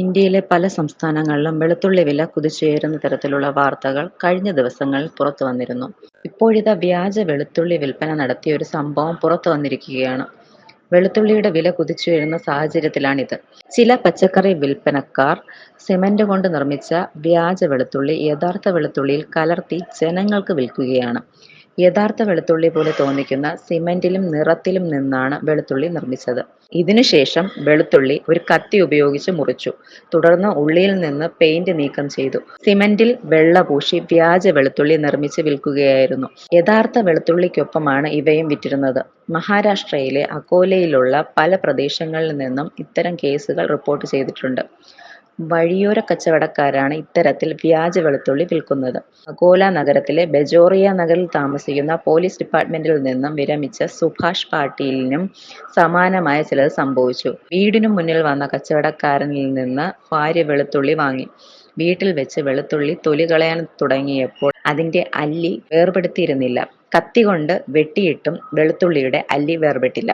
ഇന്ത്യയിലെ പല സംസ്ഥാനങ്ങളിലും വെളുത്തുള്ളി വില കുതിച്ചുയരുന്ന തരത്തിലുള്ള വാർത്തകൾ കഴിഞ്ഞ ദിവസങ്ങളിൽ പുറത്തു വന്നിരുന്നു ഇപ്പോഴിതാ വ്യാജ വെളുത്തുള്ളി വിൽപ്പന നടത്തിയ ഒരു സംഭവം പുറത്തു വന്നിരിക്കുകയാണ് വെളുത്തുള്ളിയുടെ വില കുതിച്ചുയരുന്ന സാഹചര്യത്തിലാണിത്. ചില പച്ചക്കറി വിൽപ്പനക്കാർ സിമന്റ് കൊണ്ട് നിർമ്മിച്ച വ്യാജ വെളുത്തുള്ളി യഥാർത്ഥ വെളുത്തുള്ളിയിൽ കലർത്തി ജനങ്ങൾക്ക് വിൽക്കുകയാണ്. യഥാർത്ഥ വെളുത്തുള്ളി പോലെ തോന്നിക്കുന്ന സിമന്റിലും നിറത്തിലും നിന്നാണ് വെളുത്തുള്ളി നിർമ്മിച്ചത്. ഇതിനുശേഷം വെളുത്തുള്ളി ഒരു കത്തി ഉപയോഗിച്ച് മുറിച്ചു. തുടർന്ന് ഉള്ളിയിൽ നിന്ന് പെയിന്റ് നീക്കം ചെയ്തു. സിമന്റിൽ വെള്ള പൂശി വ്യാജ വെളുത്തുള്ളി നിർമ്മിച്ച് വിൽക്കുകയായിരുന്നു. യഥാർത്ഥ വെളുത്തുള്ളിക്കൊപ്പമാണ് ഇവയും വിറ്റിരുന്നത്. മഹാരാഷ്ട്രയിലെ അകോലയിലുള്ള പല പ്രദേശങ്ങളിൽ നിന്നും ഇത്തരം കേസുകൾ റിപ്പോർട്ട് ചെയ്തിട്ടുണ്ട്. വഴിയോര കച്ചവടക്കാരാണ് ഇത്തരത്തിൽ വ്യാജ വെളുത്തുള്ളി വിൽക്കുന്നത്. അകോല നഗരത്തിലെ ബജോറിയ നഗറിൽ താമസിക്കുന്ന പോലീസ് ഡിപ്പാർട്ട്മെന്റിൽ നിന്നും വിരമിച്ച സുഭാഷ് പാട്ടീലിനും സമാനമായ ചിലത് സംഭവിച്ചു. വീടിനു മുന്നിൽ വന്ന കച്ചവടക്കാരനിൽ നിന്ന് ഭാര്യ വെളുത്തുള്ളി വാങ്ങി. വീട്ടിൽ വെച്ച് വെളുത്തുള്ളി തൊലി കളയാൻ തുടങ്ങിയപ്പോൾ അതിന്റെ അല്ലി വേർപെടുത്തിയിരുന്നില്ല. കത്തി കൊണ്ട് വെട്ടിയിട്ടും വെളുത്തുള്ളിയുടെ അല്ലി വേർപെട്ടില്ല.